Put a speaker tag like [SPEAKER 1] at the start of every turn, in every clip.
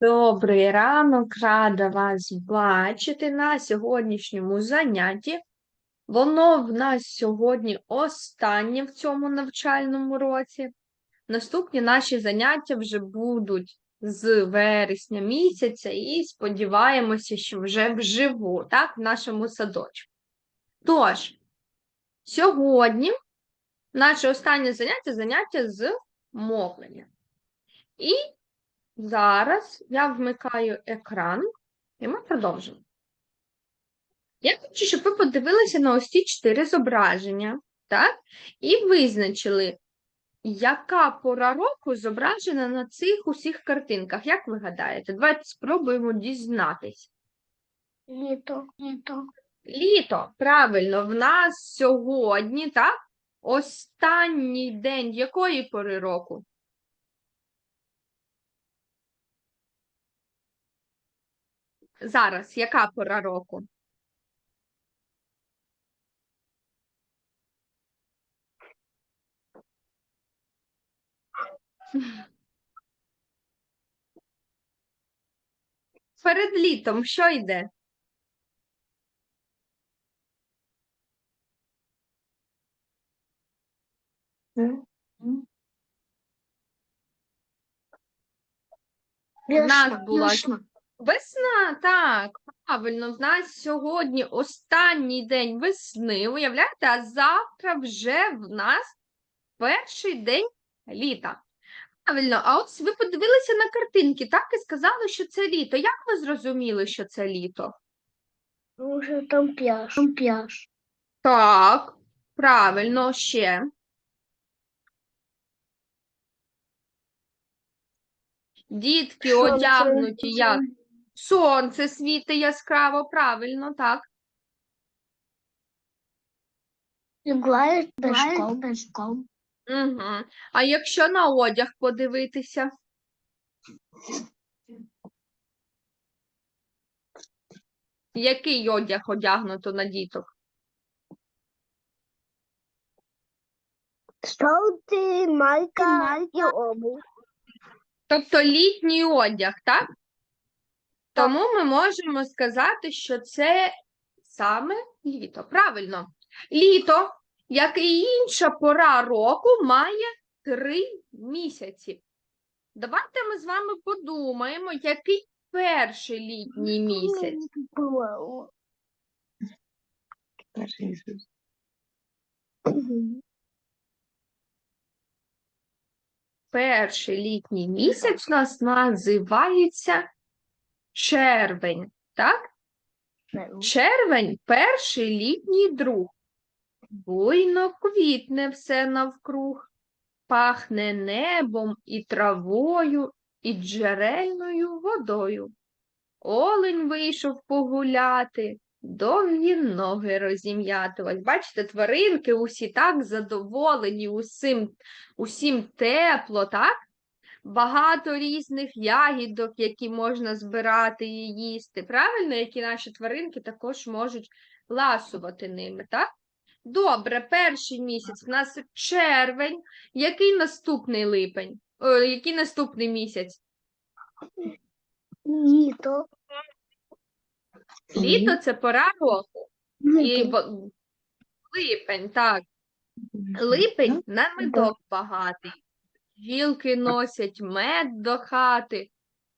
[SPEAKER 1] Добрий ранок, рада вас бачити на сьогоднішньому занятті. Воно в нас сьогодні останнє в цьому навчальному році. Наступні наші заняття вже будуть з вересня місяця і сподіваємося, що вже вживу, так, в нашому садочку. Тож, сьогодні наше останнє заняття заняття з мовлення. І Зараз я вмикаю екран, і ми продовжимо. Я хочу, щоб ви подивилися на ось ці чотири зображення, так? І визначили, яка пора року зображена на цих усіх картинках. Як ви гадаєте? Давайте спробуємо дізнатись.
[SPEAKER 2] Літо, літо.
[SPEAKER 1] Літо, правильно, в нас сьогодні, так? Останній день якої пори року? Зараз, яка пора року? Перед літом що йде? У нас була Весна, так, правильно, в нас сьогодні останній день весни, уявляєте, а завтра вже в нас перший день літа. Правильно, а от ви подивилися на картинки, так і сказали, що це літо. Як ви зрозуміли, що це літо?
[SPEAKER 2] Може, там пляж. Там пляж.
[SPEAKER 1] Так, правильно, ще. Дітки одягнуті як сонце світить яскраво, правильно, так. Угу. А якщо на одяг подивитися? Який одяг одягнуто на діток?
[SPEAKER 2] Жовтий, майка і обув.
[SPEAKER 1] Тобто літній одяг, так? Тому ми можемо сказати, що це саме літо. Правильно. Літо, як і інша пора року, має три місяці. Давайте ми з вами подумаємо, який перший літній місяць. Перший літній місяць у нас називається червень, так? Червень перший літній друг. Буйно квітне все навкруг, пахне небом і травою, і джерельною водою. Олень вийшов погуляти, довгі ноги розім'яти. Ось бачите, тваринки усі так задоволені, усім, усім тепло, так? Багато різних ягідок, які можна збирати і їсти. Правильно, які наші тваринки також можуть ласувати ними, так? Добре, перший місяць у нас червень. Який наступний липень? О, який наступний місяць?
[SPEAKER 2] Літо.
[SPEAKER 1] Літо це пора року. І липень, так. Липень на медок багатий. Жілки носять мед до хати,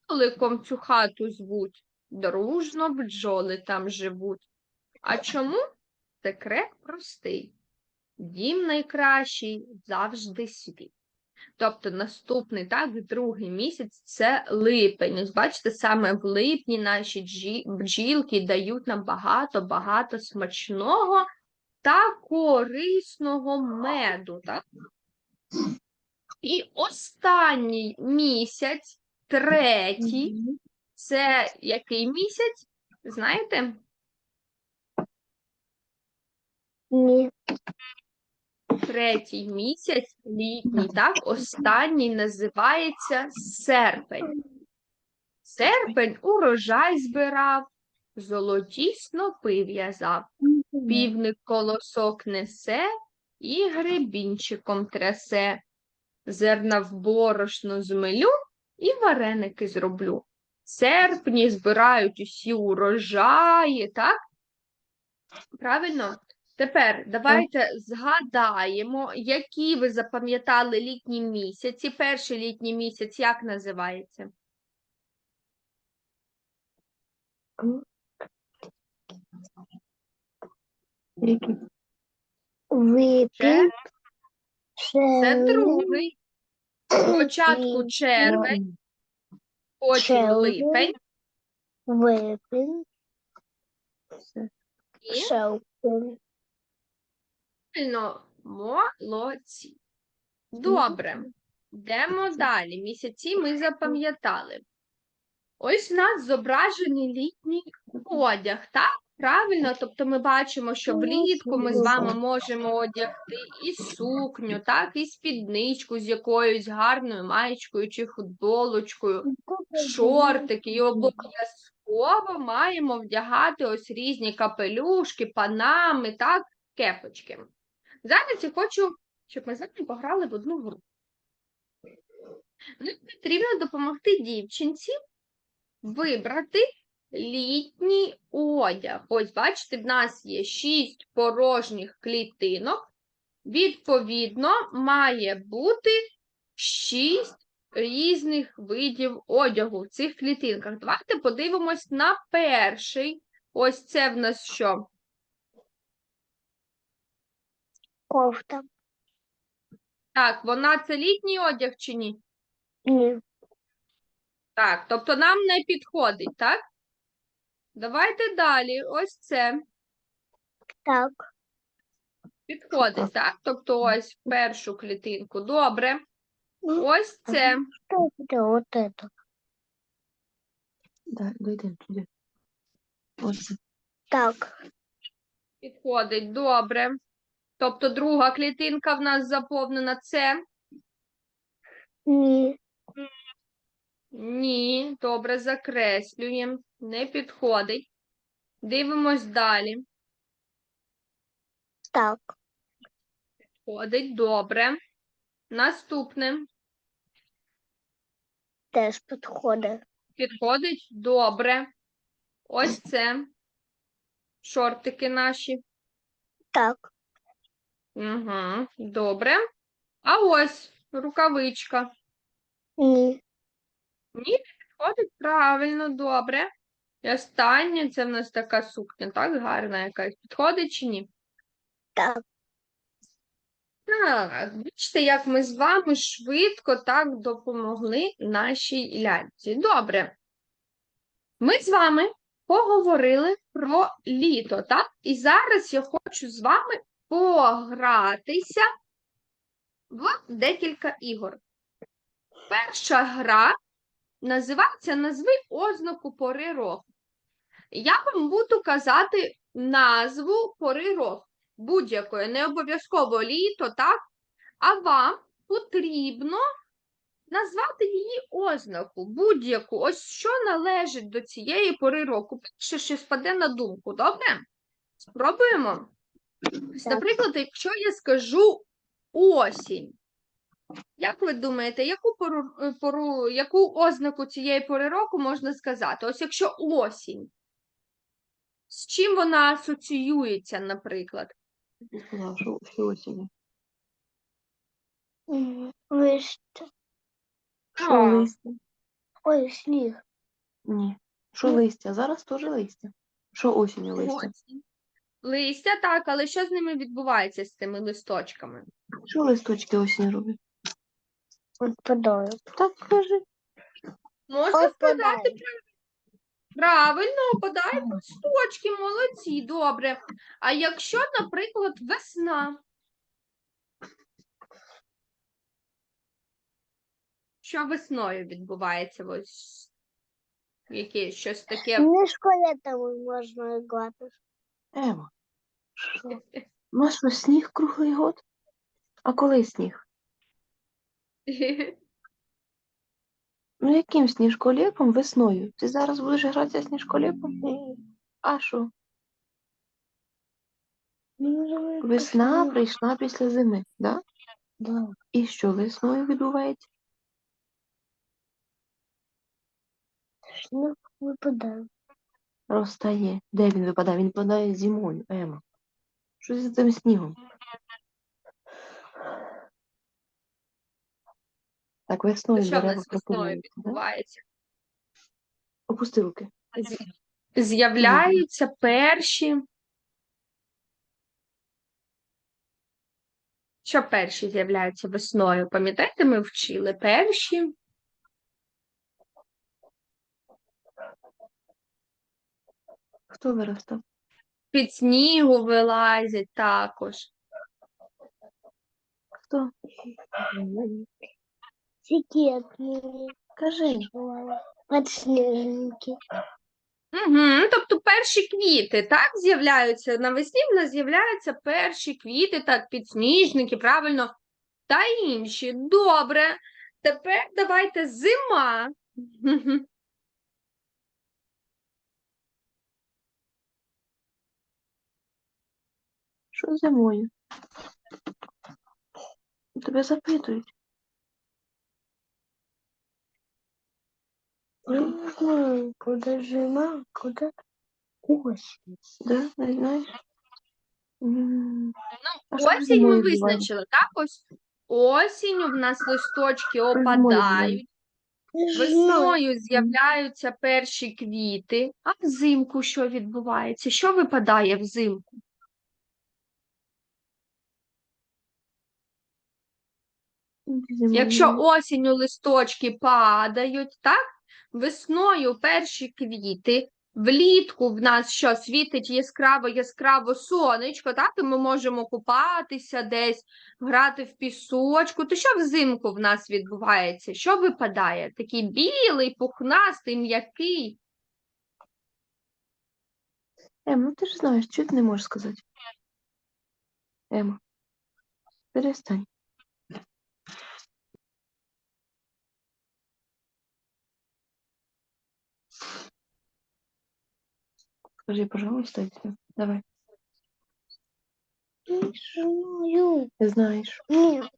[SPEAKER 1] Ликом цю хату звуть. Дружно бджоли там живуть. А чому? Секрет простий. Дім найкращий завжди свій. Тобто наступний, так, другий місяць це липень. Ось бачите, саме в липні наші джі- бджілки дають нам багато-багато смачного та корисного меду. Так? І останній місяць, третій, це який місяць? Знаєте?
[SPEAKER 2] Ні.
[SPEAKER 1] Третій місяць, літній, так, останній називається серпень. Серпень урожай збирав, золоті снопи в'язав, півник колосок несе і гребінчиком трясе. Зерна в борошно змелю і вареники зроблю. серпні збирають усі урожаї, так? Правильно? Тепер давайте згадаємо, які ви запам'ятали літні місяці. Перший літній місяць як називається? Це другий. Спочатку червень, потім
[SPEAKER 2] червень.
[SPEAKER 1] липень
[SPEAKER 2] Випін.
[SPEAKER 1] і
[SPEAKER 2] Шелпін.
[SPEAKER 1] Правильно, молодці. Добре. Йдемо далі. Місяці ми запам'ятали. Ось у нас зображений літній одяг, так? Правильно? Тобто ми бачимо, що
[SPEAKER 2] Ну,
[SPEAKER 1] влітку ми з вами можемо одягти і сукню, так, і спідничку з якоюсь гарною маєчкою чи футболочкою, шортики, і обов'язково маємо вдягати ось різні капелюшки, панами, так, кепочки. Зараз я хочу, щоб ми з вами пограли в одну гру. Нам потрібно допомогти дівчинці вибрати літній одяг. Ось, бачите, в нас є шість порожніх клітинок. Відповідно, має бути шість різних видів одягу в цих клітинках. Давайте подивимось на перший. Ось це в нас що?
[SPEAKER 2] Кофта.
[SPEAKER 1] Так, вона це літній одяг чи ні?
[SPEAKER 2] Ні.
[SPEAKER 1] Так, тобто нам не підходить, так? Давайте далі. Ось це
[SPEAKER 2] Так.
[SPEAKER 1] підходить, так? Тобто ось першу клітинку. Добре. Ось це.
[SPEAKER 2] Что это вот это?
[SPEAKER 3] Да, дойдемо туди. Ось.
[SPEAKER 2] Так.
[SPEAKER 1] Підходить, добре. Тобто друга клітинка в нас заповнена це.
[SPEAKER 2] Ні.
[SPEAKER 1] Ні, добре, закреслюємо. Не підходить. Дивимось далі.
[SPEAKER 2] Так.
[SPEAKER 1] Підходить, добре. Наступне.
[SPEAKER 2] Теж підходить.
[SPEAKER 1] Підходить, добре. Ось це. Шортики наші.
[SPEAKER 2] Так.
[SPEAKER 1] Угу, добре. А ось рукавичка.
[SPEAKER 2] Ні.
[SPEAKER 1] Ні, підходить правильно, добре. І останнє, це в нас така сукня, так, гарна якась. Підходить чи ні?
[SPEAKER 2] Так.
[SPEAKER 1] Так, бачите, як ми з вами швидко так допомогли нашій ляльці. Добре. Ми з вами поговорили про літо, так? І зараз я хочу з вами погратися в декілька ігор. Перша гра називається Назви ознаку пори року. Я вам буду казати назву пори року будь-якої, не обов'язково літо, так? А вам потрібно назвати її ознаку, будь-яку, ось що належить до цієї пори року. Перше, що спаде на думку, добре? Спробуємо. Ось, Наприклад, якщо я скажу осінь, як ви думаєте, яку пору, е, пору, яку ознаку цієї пори року можна сказати? Ось якщо осінь, з чим вона асоціюється, наприклад?
[SPEAKER 3] Сказала, що, осінь.
[SPEAKER 1] А.
[SPEAKER 3] листя?
[SPEAKER 2] Ой, сніг.
[SPEAKER 3] Ні. Що листя? Зараз теж листя. Що осінню листя?
[SPEAKER 1] Осінь. Листя, так, але що з ними відбувається з цими листочками?
[SPEAKER 3] Що листочки осінь роблять?
[SPEAKER 2] Відпадають.
[SPEAKER 3] Так кажи.
[SPEAKER 1] Можна сказати
[SPEAKER 2] Опадають.
[SPEAKER 1] Правильно, опадають листочки, молодці, добре. А якщо, наприклад, весна? Що весною відбувається? Ось яке щось таке.
[SPEAKER 2] Не школетами можна грати.
[SPEAKER 3] Ема. Що? У нас що, сніг круглий год? А коли сніг? Ну яким сніжколепом весною? Ти зараз будеш гратися сніжколепом? А що? Весна прийшла після зими, да?
[SPEAKER 2] Да.
[SPEAKER 3] І що весною відбувається?
[SPEAKER 2] Сніг випадає.
[SPEAKER 3] Розтає. Де він випадає? Він випадає зимою, Ема. Що з цим снігом? Так, весною
[SPEAKER 1] Що в
[SPEAKER 3] дерева
[SPEAKER 1] нас весною
[SPEAKER 3] прокидаються, да?
[SPEAKER 1] відбувається?
[SPEAKER 3] Опусти руки.
[SPEAKER 1] З'являються перші. Що перші з'являються весною? Пам'ятаєте, ми вчили перші
[SPEAKER 3] Хто виростав?
[SPEAKER 1] під снігу вилазять також.
[SPEAKER 3] Хто?
[SPEAKER 2] Секретні.
[SPEAKER 3] Кажи.
[SPEAKER 2] Подснежники.
[SPEAKER 1] Угу, тобто перші квіти, так, з'являються. Навесні в нас з'являються перші квіти, так, підсніжники, правильно, та інші. Добре. Тепер давайте зима.
[SPEAKER 3] Що зимою? Тебе запитують.
[SPEAKER 2] Не знаю, куда зима, куда осень.
[SPEAKER 3] Да? Не? М, А що
[SPEAKER 1] Осінь ми
[SPEAKER 3] зимою буває?
[SPEAKER 1] визначили, так? Ось осінню в нас листочки опадають,
[SPEAKER 2] Не знаю.
[SPEAKER 1] весною з'являються перші квіти, а взимку що відбувається? Що випадає взимку?
[SPEAKER 3] Зимою.
[SPEAKER 1] Якщо осінню листочки падають, так? Весною перші квіти, влітку в нас що світить яскраво яскраво сонечко, так? І ми можемо купатися десь, грати в пісочку. То що взимку в нас відбувається? Що випадає? Такий білий, пухнастий, м'який.
[SPEAKER 3] Ем, ну ти ж знаєш, чого ти не можеш сказати? Ема. Перестань. Скажи, пожалуйста, и. Давай.
[SPEAKER 2] Не знаю.
[SPEAKER 3] Ти знаєш.
[SPEAKER 2] Нет.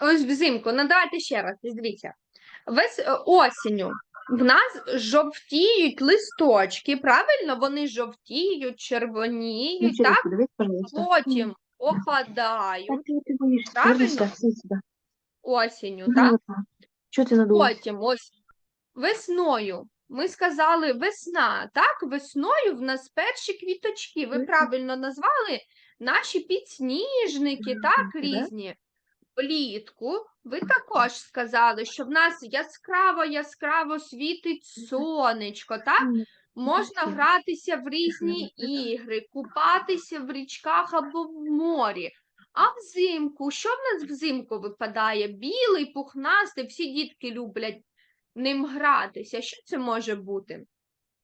[SPEAKER 1] Ось взимку, ну давайте ще раз, дивіться. Весь е, осінню в нас жовтіють листочки, правильно? Вони жовтіють, червоніють,
[SPEAKER 3] Включи
[SPEAKER 1] так?
[SPEAKER 3] дивись, пожалуйста.
[SPEAKER 1] Потім опадають
[SPEAKER 3] Так, ти, ти боїшся.
[SPEAKER 1] Правильно?
[SPEAKER 3] Сюди.
[SPEAKER 1] осінню,
[SPEAKER 3] Ну,
[SPEAKER 1] так?
[SPEAKER 3] Чого ти надула?
[SPEAKER 1] Потім ось весною. Ми сказали весна, так? Весною в нас перші квіточки. Ви правильно назвали наші підсніжники, так, різні. Влітку ви також сказали, що в нас яскраво яскраво світить сонечко, так? Можна гратися в різні ігри, купатися в річках або в морі. А взимку, що в нас взимку випадає? Білий, пухнастий, всі дітки люблять ним гратися. Що це може бути?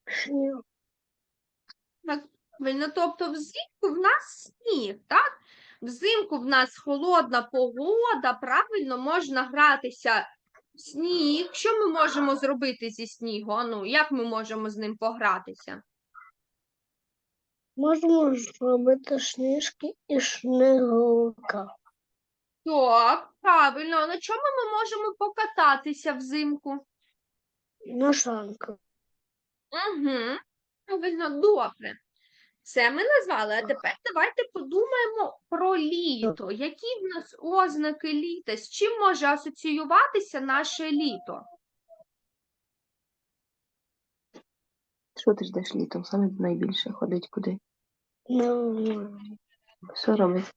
[SPEAKER 2] Снег.
[SPEAKER 1] Правильно, тобто взимку в нас сніг, так? Взимку в нас холодна погода, правильно, можна гратися в сніг. Що ми можемо зробити зі снігу? А Ну, як ми можемо з ним погратися?
[SPEAKER 2] Можемо зробити сніжки і снеговика.
[SPEAKER 1] Так, правильно. На чому ми можемо покататися взимку?
[SPEAKER 2] На.
[SPEAKER 1] Угу. Правильно, добре. Це ми назвали, а тепер давайте подумаємо про літо. Які в нас ознаки літа? З чим може асоціюватися наше літо?
[SPEAKER 3] Що ти ждеш літом? Саме найбільше ходить куди?
[SPEAKER 2] Ну,
[SPEAKER 3] Що робить?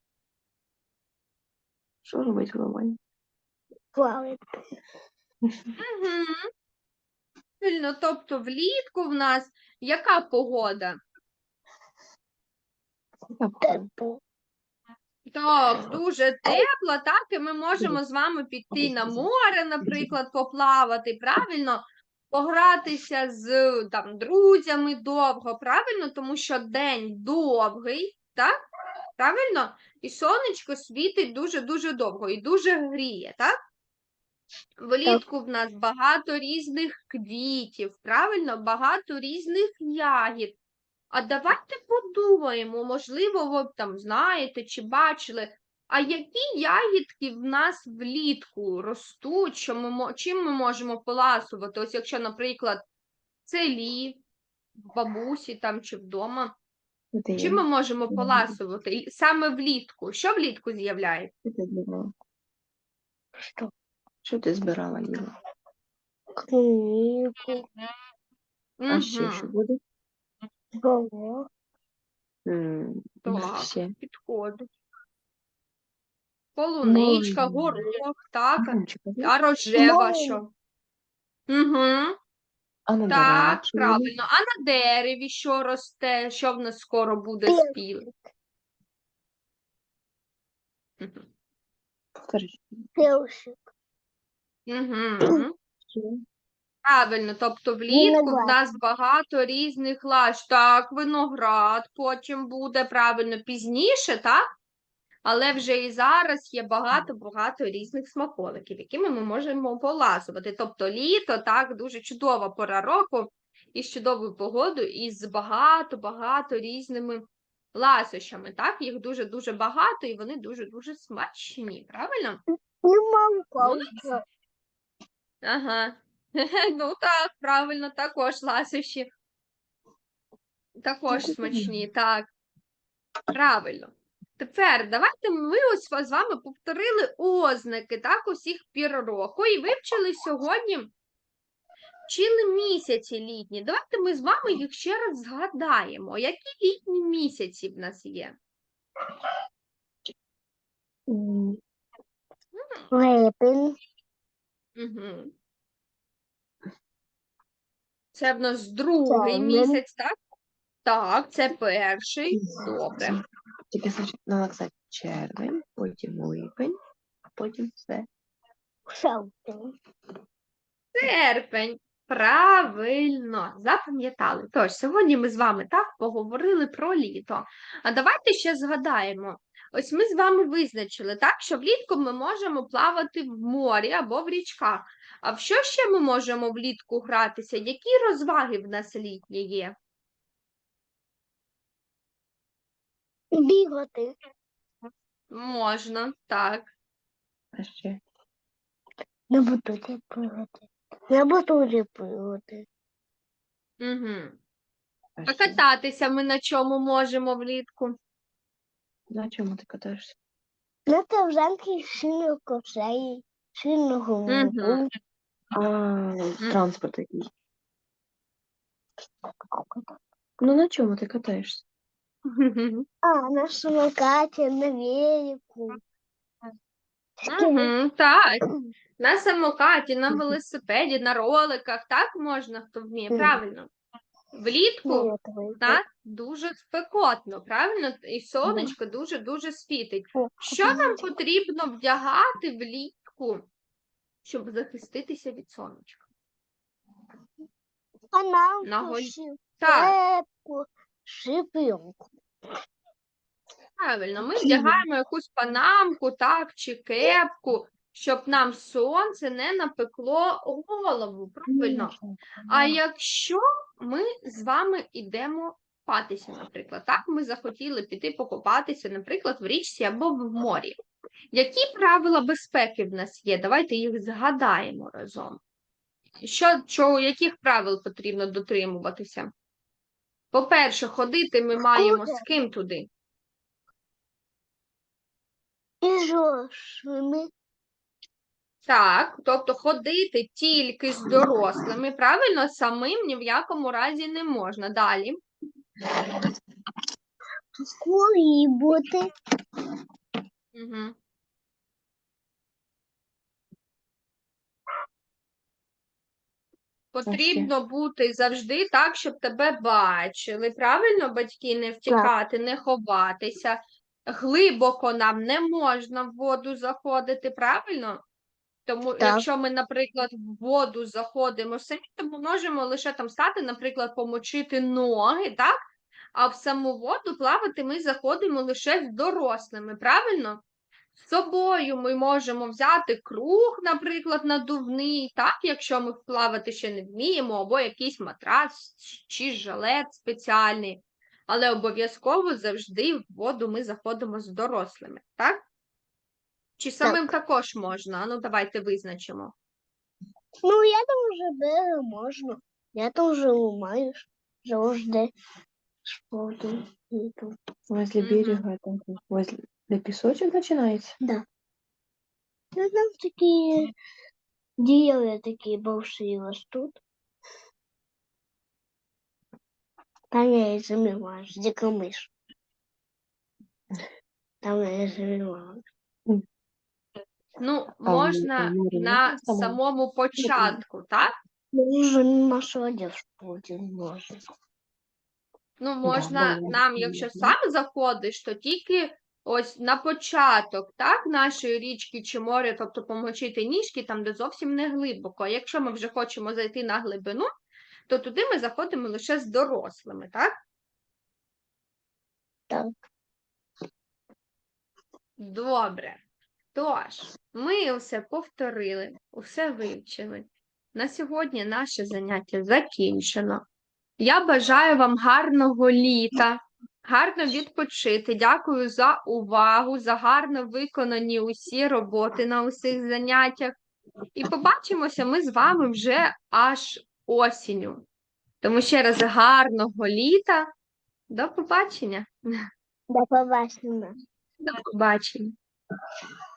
[SPEAKER 3] Що робить
[SPEAKER 2] плавать.
[SPEAKER 1] Угу. Правильно, тобто влітку в нас яка погода? Так, дуже тепла, так, і ми можемо з вами піти на море, наприклад, поплавати, правильно? Погратися з там, друзями довго, правильно? Тому що день довгий, так? Правильно? І сонечко світить дуже-дуже довго і дуже гріє, так? Влітку в нас багато різних квітів, правильно? Багато різних ягід. А давайте подумаємо, можливо, ви там знаєте чи бачили, А які ягідки в нас влітку ростуть, що ми, чим ми можемо поласувати? Ось якщо, наприклад, в селі, в бабусі там чи вдома, чим ми можемо поласувати? І Саме влітку. Що влітку з'являється?
[SPEAKER 3] Що? Що ти збирала, їла?
[SPEAKER 2] Книгу.
[SPEAKER 3] А ще що буде? М, ну,
[SPEAKER 1] Так.
[SPEAKER 3] Ще.
[SPEAKER 1] Підходить. Полуничка,
[SPEAKER 3] Малина.
[SPEAKER 1] горох, так.
[SPEAKER 3] А
[SPEAKER 1] рожева
[SPEAKER 2] Малина.
[SPEAKER 1] що? Угу.
[SPEAKER 3] А на
[SPEAKER 1] Так,
[SPEAKER 3] деревах
[SPEAKER 1] правильно. А на дереві що росте? Що в нас скоро буде
[SPEAKER 2] Пил.
[SPEAKER 1] спіл? Мгм. Правильно, тобто влітку в нас багато різних лаж. Так, виноград потім буде правильно пізніше, так? Але вже і зараз є багато-багато різних смаколиків, якими ми можемо поласувати. Тобто літо, так, дуже чудова пора року із чудовою погодою, і з багато-багато різними ласощами. Так, їх дуже-дуже багато, і вони дуже-дуже смачні, правильно?
[SPEAKER 2] Не могу.
[SPEAKER 1] Ага. Ну так, правильно, також ласощі. Також смачні, так. Правильно. Тепер давайте ми ось з вами повторили ознаки так, усіх пір року і вивчили сьогодні. Вчили місяці літні. Давайте ми з вами їх ще раз згадаємо. Які літні місяці в нас є?
[SPEAKER 2] Липень.
[SPEAKER 1] Угу. Це в нас другий
[SPEAKER 2] Червень.
[SPEAKER 1] місяць, так? Так, це перший. Добре.
[SPEAKER 3] Тільки треба червень, потім липень, а потім все.
[SPEAKER 1] Серпень. Правильно, запам'ятали. Тож, сьогодні ми з вами так поговорили про літо. А давайте ще згадаємо. Ось ми з вами визначили, так, що влітку ми можемо плавати в морі або в річках. А в що ще ми можемо влітку гратися? Які розваги в нас літні є?
[SPEAKER 2] Бігати.
[SPEAKER 1] Можна, так.
[SPEAKER 3] А ще
[SPEAKER 2] На батуті пригати. На батуті пригати.
[SPEAKER 1] Угу.
[SPEAKER 3] а
[SPEAKER 1] А кататися ми на чому можемо влітку?
[SPEAKER 3] На чому ти катаєшся?
[SPEAKER 2] На ковзанки сильно косеї. Сильного
[SPEAKER 1] Мгм.
[SPEAKER 3] А, транспорт який. Ну на чому ти катаєшся?
[SPEAKER 2] А, на самокаті, на велику.
[SPEAKER 1] Угу, так. На самокаті, на велосипеді, на роликах, так можна, хто вміє,
[SPEAKER 2] Мгм.
[SPEAKER 1] правильно. Влітку так, дуже спекотно, правильно? І сонечко дуже-дуже світить. Що нам потрібно вдягати влітку, щоб захиститися від сонечка?
[SPEAKER 2] Панамку,
[SPEAKER 1] Нагодь-
[SPEAKER 2] ши-
[SPEAKER 1] Так,
[SPEAKER 2] шапку, шипилку.
[SPEAKER 1] правильно, ми вдягаємо якусь панамку, так, чи кепку, щоб нам сонце не напекло голову, правильно? А якщо ми з вами йдемо купатися, наприклад, так, ми захотіли піти покупатися, наприклад, в річці або в морі. Які правила безпеки в нас є? Давайте їх згадаємо разом. Що, що, яких правил потрібно дотримуватися? По-перше, ходити ми маємо з ким туди?
[SPEAKER 2] І жошами.
[SPEAKER 1] Так, тобто ходити тільки з дорослими, правильно, самим ні в якому разі не можна. Далі.
[SPEAKER 2] Курі бути.
[SPEAKER 1] Угу. Потрібно бути завжди так, щоб тебе бачили. Правильно, батьки, не втікати, не ховатися. Глибоко нам не можна в воду заходити, правильно? Тому,
[SPEAKER 2] Так.
[SPEAKER 1] якщо ми, наприклад, в воду заходимо самі, то ми можемо лише там стати, наприклад, помочити ноги, так? А в саму воду плавати ми заходимо лише з дорослими, правильно? З собою ми можемо взяти круг, наприклад, надувний, так, якщо ми плавати ще не вміємо, або якийсь матрас чи жилет спеціальний. Але обов'язково завжди в воду ми заходимо з дорослими, так? Чи самим також можна? Ну, давайте визначимо.
[SPEAKER 2] Ну, я там вже берегу можна. Я там де спорту. І тут.
[SPEAKER 3] Возле
[SPEAKER 1] Мгм.
[SPEAKER 3] берега, там, возле, де пісочок починається.
[SPEAKER 2] Да. Ну, там такі деревья такі большие ростуть. Там я і замиваюсь, дико миш. Там я і замиваюсь.
[SPEAKER 1] Ну, можна
[SPEAKER 3] ну, ну,
[SPEAKER 1] на
[SPEAKER 3] ну, самому.
[SPEAKER 1] початку, так?
[SPEAKER 2] Ну, вже нашу одежду один.
[SPEAKER 1] Ну, можна
[SPEAKER 3] да,
[SPEAKER 1] нам, якщо сам заходиш, то тільки ось на початок, так, нашої річки чи моря, тобто помочити ніжки там, де зовсім не глибоко. А якщо ми вже хочемо зайти на глибину, то туди ми заходимо лише з дорослими, так?
[SPEAKER 2] Так.
[SPEAKER 1] Добре. Тож, ми все повторили, усе вивчили. На сьогодні наше заняття закінчено. Я бажаю вам гарного літа, гарно відпочити. Дякую за увагу, за гарно виконані усі роботи на усіх заняттях. І побачимося ми з вами вже аж осінню. Тому ще раз гарного літа. До побачення.
[SPEAKER 2] До побачення.
[SPEAKER 1] До побачення.